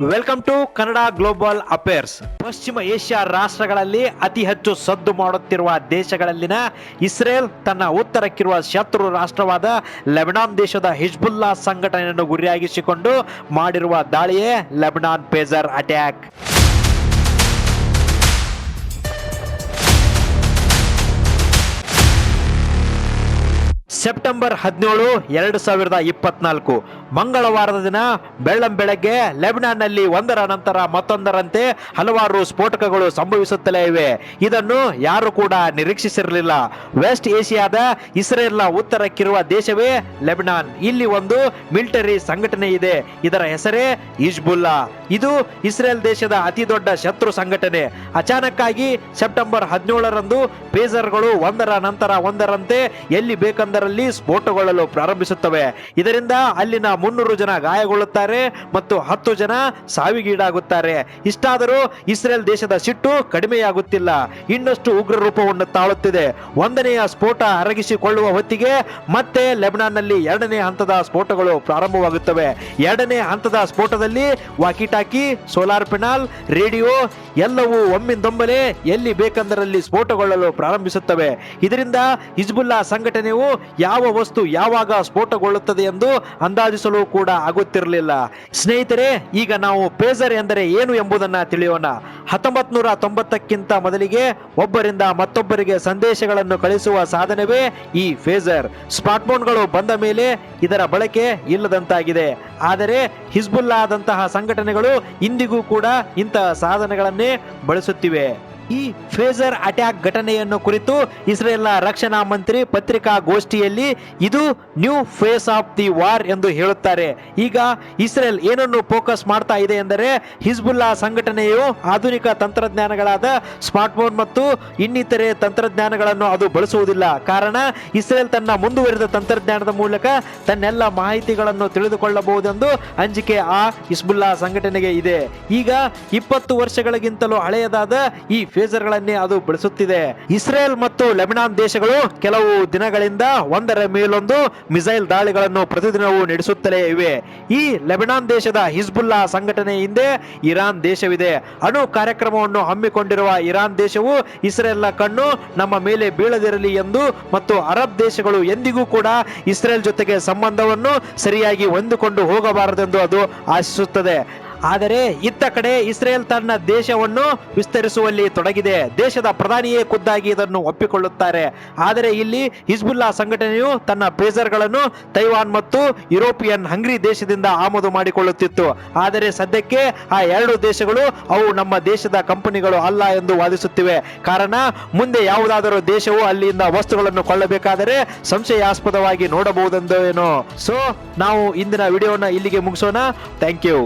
Welcome to Kannada global affairs ಪಶ್ಚಿಮ Asia ರಾಷ್ಟ್ರಗಳಲ್ಲಿ ಅತಿ ಹೆಚ್ಚು ಸದ್ದು ಮಾಡುತ್ತಿರುವ ದೇಶಗಳಲ್ಲಿನ ಇಸ್ರೇಲ್ ತನ್ನ ಉತ್ತರಕ್ಕಿರುವ ಶತ್ರು ರಾಷ್ಟ್ರವಾದ ಲೆಬನಾನ್ ದೇಶದ ಹಿಜ್ಬುಲ್ಲಾ ಸಂಘಟನೆಯನ್ನು ಗುರಿಯಾಗಿಸಿಕೊಂಡು ಮಾಡಿರುವ ದಾಳಿಯೇ ಲೆಬನಾನ್ ಪೇಜರ್ ಅಟ್ಯಾಕ್. ಸೆಪ್ಟೆಂಬರ್ ಹದಿನೇಳು, ಎರಡು ಸಾವಿರದ ಇಪ್ಪತ್ನಾಲ್ಕು. ಮಂಗಳವಾರದ ದಿನ ಬೆಳ್ಳಂ ಬೆಳಗ್ಗೆ ಲೆಬನಾನ್ನಲ್ಲಿ ಒಂದರ ನಂತರ ಮತ್ತೊಂದರಂತೆ ಹಲವಾರು ಸ್ಫೋಟಕಗಳು ಸಂಭವಿಸುತ್ತಲೇ ಇವೆ. ಇದನ್ನು ಯಾರು ಕೂಡ ನಿರೀಕ್ಷಿಸಿರಲಿಲ್ಲ. ವೆಸ್ಟ್ ಏಷ್ಯಾದ ಇಸ್ರೇಲ್ನ ಉತ್ತರಕ್ಕಿರುವ ದೇಶವೇ ಲೆಬನಾನ್. ಇಲ್ಲಿ ಒಂದು ಮಿಲಿಟರಿ ಸಂಘಟನೆ ಇದೆ. ಇದರ ಹೆಸರೇ ಇಜ್ಬುಲ್ಲಾ ಇದು ಇಸ್ರೇಲ್ ದೇಶದ ಅತಿ ದೊಡ್ಡ ಶತ್ರು ಸಂಘಟನೆ. ಅಚಾನಕ್ಕಾಗಿ ಸೆಪ್ಟೆಂಬರ್ ಹದಿನೇಳರಂದು ಪೇಜರ್ಗಳು ಒಂದರ ನಂತರ ಒಂದರಂತೆ ಎಲ್ಲಿ ಬೇಕೆಂದರಲ್ಲಿ ಸ್ಫೋಟಗೊಳ್ಳಲು ಪ್ರಾರಂಭಿಸುತ್ತವೆ. ಇದರಿಂದ ಅಲ್ಲಿನ ಮುನ್ನೂರು ಜನ ಗಾಯಗೊಳ್ಳುತ್ತಾರೆ ಮತ್ತು ಹತ್ತು ಜನ ಸಾವಿಗೀಡಾಗುತ್ತಾರೆ. ಇಷ್ಟಾದರೂ ಇಸ್ರೇಲ್ ದೇಶದ ಸಿಟ್ಟು ಕಡಿಮೆಯಾಗುತ್ತಿಲ್ಲ. ಇನ್ನಷ್ಟು ಉಗ್ರ ರೂಪವನ್ನು ತಾಳುತ್ತಿದೆ. ಒಂದನೆಯ ಸ್ಫೋಟ ಅರಗಿಸಿಕೊಳ್ಳುವ ಹೊತ್ತಿಗೆ ಮತ್ತೆ ಲೆಬನಾನ್ನಲ್ಲಿ ಎರಡನೇ ಹಂತದ ಸ್ಫೋಟಗಳು ಪ್ರಾರಂಭವಾಗುತ್ತವೆ. ಎರಡನೇ ಹಂತದ ಸ್ಫೋಟದಲ್ಲಿ walkie talkie, solar panel, radio ಎಲ್ಲವೂ ಒಮ್ಮಿಂದೊಮ್ಮೆಲೆ ಎಲ್ಲಿ ಬೇಕಂದರಲ್ಲಿ ಸ್ಫೋಟಗೊಳ್ಳಲು ಪ್ರಾರಂಭಿಸುತ್ತವೆ. ಇದರಿಂದ ಹಿಜ್ಬುಲ್ಲಾ ಸಂಘಟನೆಯು ಯಾವ ವಸ್ತು ಯಾವಾಗ ಸ್ಫೋಟಗೊಳ್ಳುತ್ತದೆ ಎಂದು ಅಂದಾಜಿಸಲು ಕೂಡ ಆಗುತ್ತಿರಲಿಲ್ಲ. ಸ್ನೇಹಿತರೆ, ಈಗ ನಾವು ಪೇಜರ್ ಎಂದರೆ ಏನು ಎಂಬುದನ್ನು ತಿಳಿಯೋಣ. ಹತ್ತೊಂಬತ್ ನೂರ ತೊಂಬತ್ತಕ್ಕಿಂತ ಮೊದಲಿಗೆ ಒಬ್ಬರಿಂದ ಮತ್ತೊಬ್ಬರಿಗೆ ಸಂದೇಶಗಳನ್ನು ಕಳಿಸುವ ಸಾಧನವೇ ಈ ಫೇಜರ್ ಸ್ಮಾರ್ಟ್ಫೋನ್ಗಳು ಬಂದ ಮೇಲೆ ಇದರ ಬಳಕೆ ಇಲ್ಲದಂತಾಗಿದೆ. ಆದರೆ, ಹಿಜ್ಬುಲ್ಲಾದಂತಹ ಸಂಘಟನೆಗಳು ಇಂದಿಗೂ ಕೂಡ ಇಂತಹ ಸಾಧನಗಳನ್ನೇ ಬಳಸುತ್ತಿವೆ. ಈ ಫೇಜರ್ ಅಟ್ಯಾಕ್ ಘಟನೆಯನ್ನು ಕುರಿತು ಇಸ್ರೇಲ್ನ ರಕ್ಷಣಾ ಮಂತ್ರಿ ಪತ್ರಿಕಾಗೋಷ್ಠಿಯಲ್ಲಿ ಇದು new phase of the war ಎಂದು ಹೇಳುತ್ತಾರೆ. ಈಗ ಇಸ್ರೇಲ್ ಏನನ್ನು ಫೋಕಸ್ ಮಾಡ್ತಾ ಇದೆ ಎಂದರೆ ಹಿಜ್ಬುಲ್ಲಾ ಸಂಘಟನೆಯು ಆಧುನಿಕ ತಂತ್ರಜ್ಞಾನಗಳಾದ ಸ್ಮಾರ್ಟ್ಫೋನ್ ಮತ್ತು ಇನ್ನಿತರೆ ತಂತ್ರಜ್ಞಾನಗಳನ್ನು ಅದು ಬಳಸುವುದಿಲ್ಲ. ಕಾರಣ ಇಸ್ರೇಲ್ ತನ್ನ ಮುಂದುವರಿದ ತಂತ್ರಜ್ಞಾನದ ಮೂಲಕ ತನ್ನೆಲ್ಲ ಮಾಹಿತಿಗಳನ್ನು ತಿಳಿದುಕೊಳ್ಳಬಹುದೆಂದು ಅಂಜಿಕೆ ಆ ಹಿಜ್ಬುಲ್ಲಾ ಸಂಘಟನೆಗೆ ಇದೆ. ಈಗ ಇಪ್ಪತ್ತು ವರ್ಷಗಳಿಗಿಂತಲೂ ಹಳೆಯದಾದ ಈ ಫೇಜರ್ಗಳನ್ನೇ ಅದು ಬಳಸುತ್ತಿದೆ. ಇಸ್ರೇಲ್ ಮತ್ತು ಲೆಬನಾನ್ ದೇಶಗಳು ಕೆಲವು ದಿನಗಳಿಂದ ಒಂದರ ಮೇಲೊಂದು ಮಿಸೈಲ್ ದಾಳಿಗಳನ್ನು ಪ್ರತಿದಿನವೂ ನಡೆಸುತ್ತಲೇ ಇವೆ. ಈ ಲೆಬನಾನ್ ದೇಶದ ಹಿಜ್ಬುಲ್ಲಾ ಸಂಘಟನೆ ಹಿಂದೆ ಇರಾನ್ ದೇಶವಿದೆ. ಅಣು ಕಾರ್ಯಕ್ರಮವನ್ನು ಹಮ್ಮಿಕೊಂಡಿರುವ ಇರಾನ್ ದೇಶವು ಇಸ್ರೇಲ್ನ ಕಣ್ಣು ನಮ್ಮ ಮೇಲೆ ಬೀಳದಿರಲಿ ಎಂದು ಮತ್ತು ಅರಬ್ ದೇಶಗಳು ಎಂದಿಗೂ ಕೂಡ ಇಸ್ರೇಲ್ ಜೊತೆಗೆ ಸಂಬಂಧವನ್ನು ಸರಿಯಾಗಿ ಹೊಂದಿಕೊಂಡು ಹೋಗಬಾರದೆಂದು ಅದು ಆಶಿಸುತ್ತದೆ. ಆದರೆ ಇತ್ತ ಕಡೆ ಇಸ್ರೇಲ್ ತನ್ನ ದೇಶವನ್ನು ವಿಸ್ತರಿಸುವಲ್ಲಿ ತೊಡಗಿದೆ. ದೇಶದ ಪ್ರಧಾನಿಯೇ ಖುದ್ದಾಗಿ ಇದನ್ನು ಒಪ್ಪಿಕೊಳ್ಳುತ್ತಾರೆ. ಆದರೆ ಇಲ್ಲಿ ಹಿಜ್ಬುಲ್ಲಾ ಸಂಘಟನೆಯು ತನ್ನ ಬೇಜರ್ಗಳನ್ನು ತೈವಾನ್ ಮತ್ತು ಯುರೋಪಿಯನ್ ಹಂಗ್ರಿ ದೇಶದಿಂದ ಆಮದು ಮಾಡಿಕೊಳ್ಳುತ್ತಿತ್ತು. ಆದರೆ ಸದ್ಯಕ್ಕೆ ಆ ಎರಡು ದೇಶಗಳು ಅವು ನಮ್ಮ ದೇಶದ ಕಂಪನಿಗಳು ಅಲ್ಲ ಎಂದು ವಾದಿಸುತ್ತಿವೆ. ಕಾರಣ ಮುಂದೆ ಯಾವುದಾದರೂ ದೇಶವು ಅಲ್ಲಿಂದ ವಸ್ತುಗಳನ್ನು ಕೊಳ್ಳಬೇಕಾದರೆ ಸಂಶಯಾಸ್ಪದವಾಗಿ ನೋಡಬಹುದೆಂದೇನು ಸೊ ನಾವು ಇಂದಿನ ವಿಡಿಯೋನ ಇಲ್ಲಿಗೆ ಮುಗಿಸೋಣ. Thank you